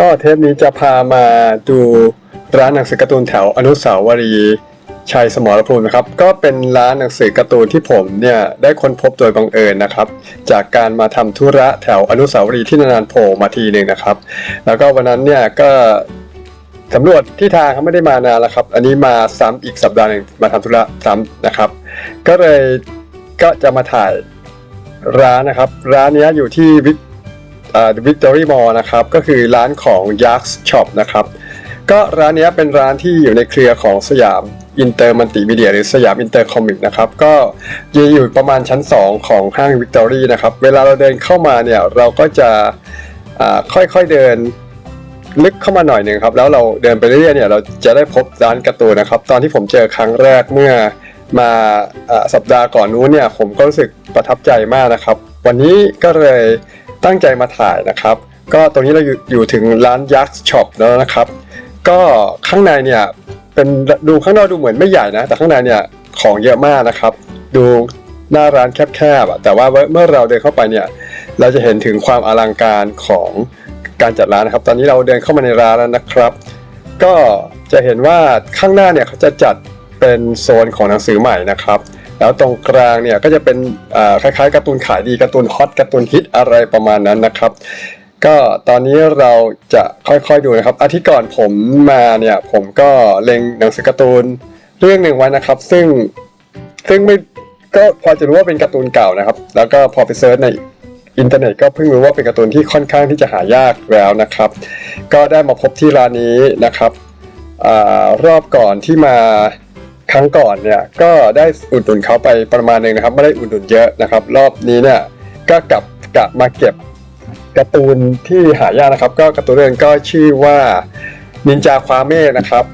ก็เทปนี้จะพามาดูร้านหนังสือการ์ตูนแถวอนุสาวรีย์ชัยสมรภูมินะครับ ก็เป็นร้านหนังสือการ์ตูนที่ผมเนี่ยได้ค้นพบโดยบังเอิญนะครับ จากการมาทำธุระแถวอนุสาวรีย์ที่นานๆโผล่มาทีหนึ่งนะครับ แล้วก็วันนั้นเนี่ยก็สำรวจที่ทางเขาไม่ได้มานานแล้วครับ อันนี้มาซ้ำอีกสัปดาห์หนึ่งมาทำธุระซ้ำนะครับ ก็เลยก็จะมาถ่ายร้านนะครับ ร้านนี้อยู่ที่วิ วิกตอรี่มอลนะครับ ก็คือร้านของ Yax Shop นะครับ ก็ร้านนี้เป็นร้านที่อยู่ในเครือของสยามอินเตอร์มัลติมีเดียหรือสยามอินเตอร์คอมิกนะครับ ก็จะอยู่ประมาณชั้น 2 ของห้างวิกตอรี่นะครับ เวลาเราเดินเข้ามาเนี่ยเราก็จะอ่าค่อยๆเดินลึกเข้ามาหน่อยหนึ่งครับ แล้วเราเดินไปเรื่อยๆเนี่ยเราจะได้พบร้านการ์ตูนนะครับ ตอนที่ผมเจอครั้งแรกเมื่อ มาสัปดาห์ก่อนนู้นเนี่ยผมก็รู้สึกประทับใจมากนะครับ วันนี้ก็เลยตั้งใจมาถ่ายนะครับ ก็ตรงนี้เราอยู่ยถึงร้านยักษ์ช็อปแล้วนะครับ ก็ข้างในเนี่ยเป็นดูข้างนอกดูเหมือนไม่ใหญ่นะ แต่ข้างในเนี่ยของเยอะมากนะครับ ดูหน้าร้านแคบๆแต่ว่าเมื่อเราเดินเข้าไปเนี่ยเราจะเห็นถึงความอลังการของการจัดร้านนะครับ ตอนนี้เราเดินเข้ามาในร้านแล้วนะครับ ก็จะเห็นว่าข้างหน้าเนี่ยเขาจะจัด เป็นโซนของหนังสือใหม่นะครับ แล้วตรงกลางเนี่ยก็จะเป็นคล้ายๆการ์ตูนขายดีการ์ตูนฮอตการ์ตูนฮิตอะไรประมาณนั้นนะครับก็ตอนนี้เราจะค่อยๆดูนะครับ อาทิตย์ก่อนผมมาเนี่ย ผมก็เล็งหนังสือการ์ตูนเรื่องหนึ่งไว้นะครับ ซึ่งซึ่งไม่ก็พอจะรู้ว่าเป็นการ์ตูนเก่านะครับ แล้วก็พอไปเซิร์ชในอินเทอร์เน็ตก็เพิ่งรู้ว่าเป็นการ์ตูนที่ค่อนข้างที่จะหายากแล้วนะครับ ก็ได้มาพบที่ร้านนี้นะครับอรอบก่อนที่มา ครั้งก่อนเนี่ยก็ได้อุดหนุนเขาไปประมาณหนึ่งนะครับ ไม่ได้อุดหนุนเยอะนะครับ รอบนี้เนี่ยก็กลับกลับมาเก็บการ์ตูนที่หายากนะครับ ก็การ์ตูนเรื่องก็ชื่อว่านินจาควาเม่นะครับ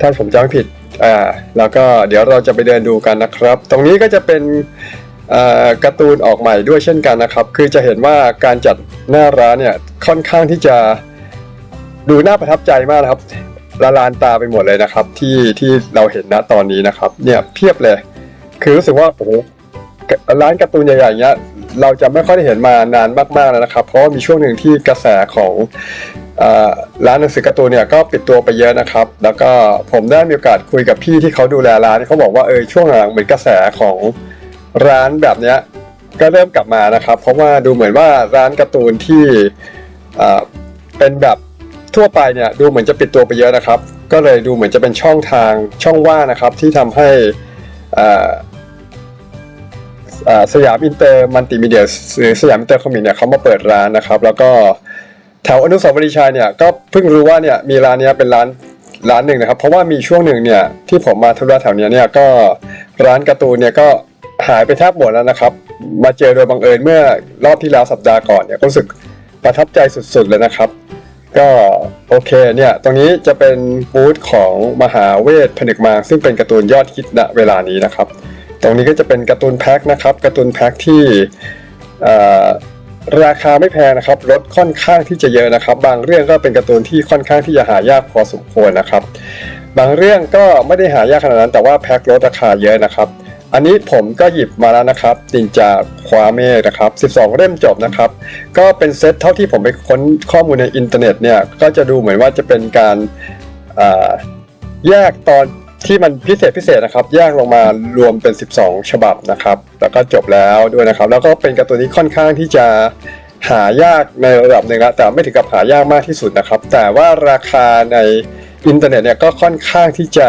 ถ้าผมจำไม่ผิดอ่าแล้วก็เดี๋ยวเราจะไปเดินดูกันนะครับ ตรงนี้ก็จะเป็นการ์ตูนออกใหม่ด้วยเช่นกันนะครับ คือจะเห็นว่าการจัดหน้าร้านเนี่ยค่อนข้างที่จะดูน่าประทับใจมากนะครับ ละลานตาไปหมดเลยนะครับ ที่ที่เราเห็นณตอนนี้นะครับ เนี่ยเพียบเลย คือรู้สึกว่าโอ้โหร้านการ์ตูนใหญ่ๆเนี้ยเราจะไม่ค่อยได้เห็นมานานมากๆแล้วนะครับ เพราะว่ามีช่วงหนึ่งที่กระแสของร้านหนังสือการ์ตูนเนี่ยก็ปิดตัวไปเยอะนะครับ แล้วก็ผมได้มีโอกาสคุยกับพี่ที่เขาดูแลร้านเขาบอกว่าเออช่วงหลังเหมือนกระแสของร้านแบบเนี้ยก็เริ่มกลับมานะครับ เพราะว่าดูเหมือนว่าร้านการ์ตูนที่เป็นแบบ ทั่วไปเนี่ยดูเหมือนจะปิดตัวไปเยอะนะครับ ก็เลยดูเหมือนจะเป็นช่องทางช่องว่างนะครับ ที่ทำให้อ่าสยามอินเตอร์มัลติมีเดียหรือสยามอินเตอร์คอมมิเนี่ยเขามาเปิดร้านนะครับ แล้วก็แถวอนุสาวรีย์ชัยเนี่ยก็เพิ่งรู้ว่าเนี่ยมีร้านเนี้ยเป็นร้านร้านหนึ่งนะครับ เพราะว่ามีช่วงหนึ่งเนี่ยที่ผมมาธุระแถวเนี้ยเนี่ยก็ร้านการ์ตูนเนี่ยก็หายไปแทบหมดแล้วนะครับ มาเจอโดยบังเอิญเมื่อรอบที่แล้วสัปดาห์ก่อนเนี่ยก็รู้สึกประทับใจสุดๆเลยนะครับ ก็โอเคเนี่ย ตรงนี้จะเป็นบูธของมหาเวทผนึกมา ซึ่งเป็นการ์ตูนยอดฮิตณเวลานี้นะครับ ตรงนี้ก็จะเป็นการ์ตูนแพ็คนะครับการ์ตูนแพ็คที่ราคาไม่แพงนะครับลดค่อนข้างที่จะเยอะนะครับ บางเรื่องก็เป็นการ์ตูนที่ค่อนข้างที่จะหายากพอสมควรนะครับ บางเรื่องก็ไม่ได้หายากขนาดนั้น แต่ว่าแพ็คลดราคาเยอะนะครับ อันนี้ผมก็หยิบมาแล้วนะครับนินจาคว้าเม่นะครับ 12 เล่มจบนะครับ ก็เป็นเซตเท่าที่ผมไปค้นข้อมูลในอินเทอร์เน็ตเนี่ย ก็จะดูเหมือนว่าจะเป็นการแยกตอนที่มันพิเศษพิเศษนะครับ แยกลงมารวมเป็น 12 ฉบับนะครับ แล้วก็จบแล้วด้วยนะครับ แล้วก็เป็นการ์ตูนที่ค่อนข้างที่จะหายากในระดับหนึ่งละแต่ไม่ถึงกับหายากมากที่สุดนะครับ แต่ว่าราคาในอินเทอร์เน็ตเนี่ยก็ค่อนข้างที่จะ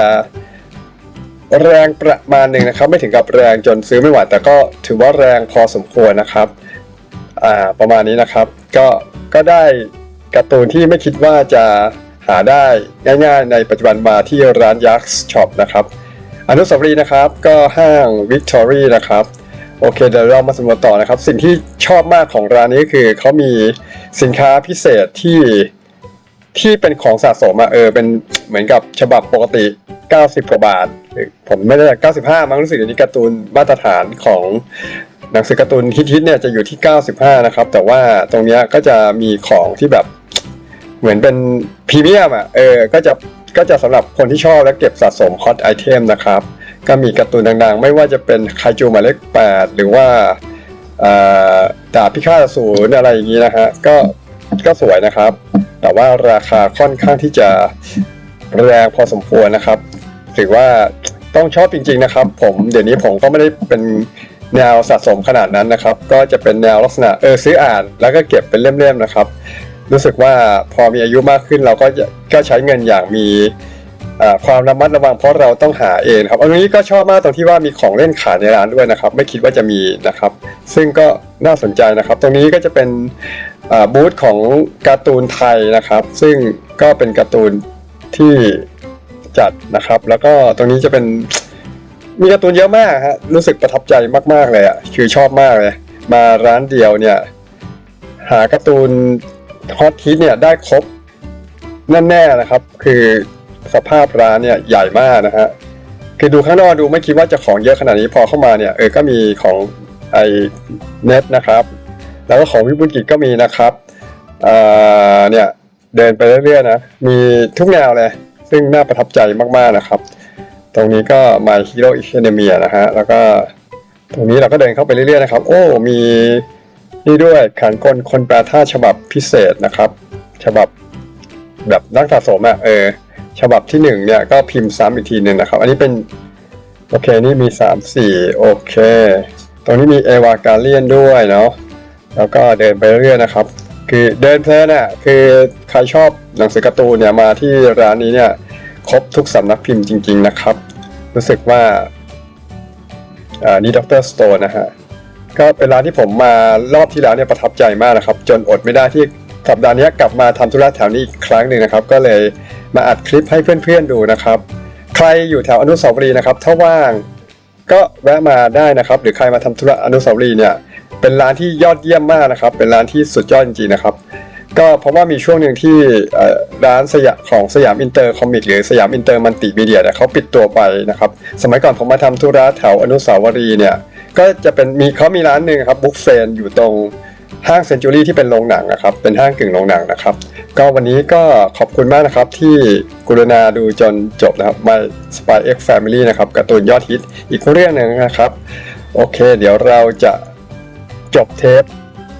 แรงประมาณหนึ่งนะครับ ไม่ถึงกับแรงจนซื้อไม่ไหวแต่ก็ถือว่าแรงพอสมควรนะครับอ่าประมาณนี้นะครับ ก็ก็ได้การ์ตูนที่ไม่คิดว่าจะหาได้ง่ายๆ ในปัจจุบันมาที่ร้านยักษ์ช็อปนะครับ อนุสาวรีย์นะครับก็ห้างวิกตอรี่นะครับโอเคเดี๋ยวเรามาสำรวจต่อนะครับ สิ่งที่ชอบมากของร้านนี้คือเขามีสินค้าพิเศษที่ที่เป็นของสะสมอะเออเป็นเหมือนกับฉบับปกติ 90 กว่าบาท ผมไม่ได้95มั้งรู้สึกเดี๋ยวนี้การ์ตูนมาตรฐานของหนังสือการ์ตูนฮิตๆเนี่ยจะอยู่ที่ 95 นะครับ แต่ว่าตรงเนี้ยก็จะมีของที่แบบเหมือนเป็นพรีเมียมอะเออก็จะก็จะสำหรับคนที่ชอบและเก็บสะสมฮอตไอเทมนะครับ ก็มีการ์ตูนดังๆ ไม่ว่าจะเป็นไคจูหมายเลข8 หรือว่าดาบพิฆาตอสูรอะไรอย่างนี้นะฮะก็ก็สวยนะครับ แต่ว่าราคาค่อนข้างที่จะแรงพอสมควรนะครับ ถือว่าต้องชอบจริง ๆนะครับ ผมเดี๋ยวนี้ผมก็ไม่ได้เป็นแนวสะสมขนาดนั้นนะครับ ก็จะเป็นแนวลักษณะเออซื้ออ่าน แล้วก็เก็บเป็นเล่มๆนะครับ รู้สึกว่าพอมีอายุมากขึ้นเราก็จะก็ใช้เงินอย่างมีความระมัดระวังเพราะเราต้องหาเองครับอันนี้ก็ชอบมากตรงที่ว่ามีของเล่นขายในร้านด้วยนะครับ ไม่คิดว่าจะมีนะครับ ซึ่งก็น่าสนใจนะครับ ตรงนี้ก็จะเป็นบูธของการ์ตูนไทยนะครับ ซึ่งก็เป็นการ์ตูนที่ จัดนะครับ แล้วก็ตรงนี้จะเป็นมีการ์ตูนเยอะมากฮะรู้สึกประทับใจมากๆเลยอะคือชอบมากเลย มาร้านเดียวเนี่ย หาการ์ตูนฮอตฮิตเนี่ยได้ครบแน่ๆนะครับ คือสภาพร้านเนี่ยใหญ่มากนะฮะคือดูข้างนอกดูไม่คิดว่าจะของเยอะขนาดนี้พอเข้ามาเนี่ยเออก็มีของไอเน็ตนะครับ แล้วก็ของวิบุญกิจก็มีนะครับอ่าเนี่ยเดินไปเรื่อยๆนะมีทุกแนวเลย ซึ่งน่าประทับใจมากๆนะครับ ตรงนี้ก็ My Hero Academia นะฮะแล้วก็ตรงนี้เราก็เดินเข้าไปเรื่อยๆนะครับ โอ้มีนี่ด้วยขันกลคนแปลท่าฉบับพิเศษนะครับ ฉบับแบบนักสะสมอะเออฉบับที่หนึ่งเนี่ยก็พิมพ์ซ้ำอีกทีหนึ่งนะครับ อันนี้เป็นโอเคนี่มีสามสี่โอเค ตรงนี้มีเอวาการเลียนด้วยเนาะแล้วก็เดินไปเรื่อยๆนะครับ คือเดินเพลินอะคือใครชอบหนังสือการ์ตูนเนี่ยมาที่ร้านนี้เนี่ยครบทุกสำนักพิมพ์จริง ๆนะครับ รู้สึกว่าอ่านี่ดรสโตนนะฮะก็เป็นร้านที่ผมมารอบที่แล้วเนี่ยประทับใจมากนะครับ จนอดไม่ได้ที่สัปดาห์นี้กลับมาทำธุระแถวนี้อีกครั้งหนึ่งนะครับ ก็เลยมาอัดคลิปให้เพื่อนๆดูนะครับ ใครอยู่แถวอนุสาวรีย์นะครับ ถ้าว่างก็แวะมาได้นะครับ หรือใครมาทำธุระอนุสาวรีย์เนี่ย เป็นร้านที่ยอดเยี่ยมมากนะครับ เป็นร้านที่สุดยอดจริงๆนะครับ ก็เพราะว่ามีช่วงหนึ่งที่ร้านสยามของสยามอินเตอร์คอมิกหรือสยามอินเตอร์มันติมีเดียเนี่ยเขาปิดตัวไปนะครับ สมัยก่อนผมมาทำธุระแถวอนุสาวรีย์เนี่ย ก็จะเป็นมีเขามีร้านหนึ่งครับบุ๊กเฟนอยู่ตรงห้างเซนจูรี่ที่เป็นโรงหนังนะครับ เป็นห้างกึ่งโรงหนังนะครับ ก็วันนี้ก็ขอบคุณมากนะครับที่กรุณาดูจนจบนะครับ My Spy X Family นะครับการ์ตูนยอดฮิตอีกเรื่องหนึ่งนะครับ โอเค เดี๋ยวเราจะ จบเทป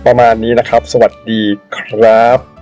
ประมาณนี้นะครับ สวัสดีครับ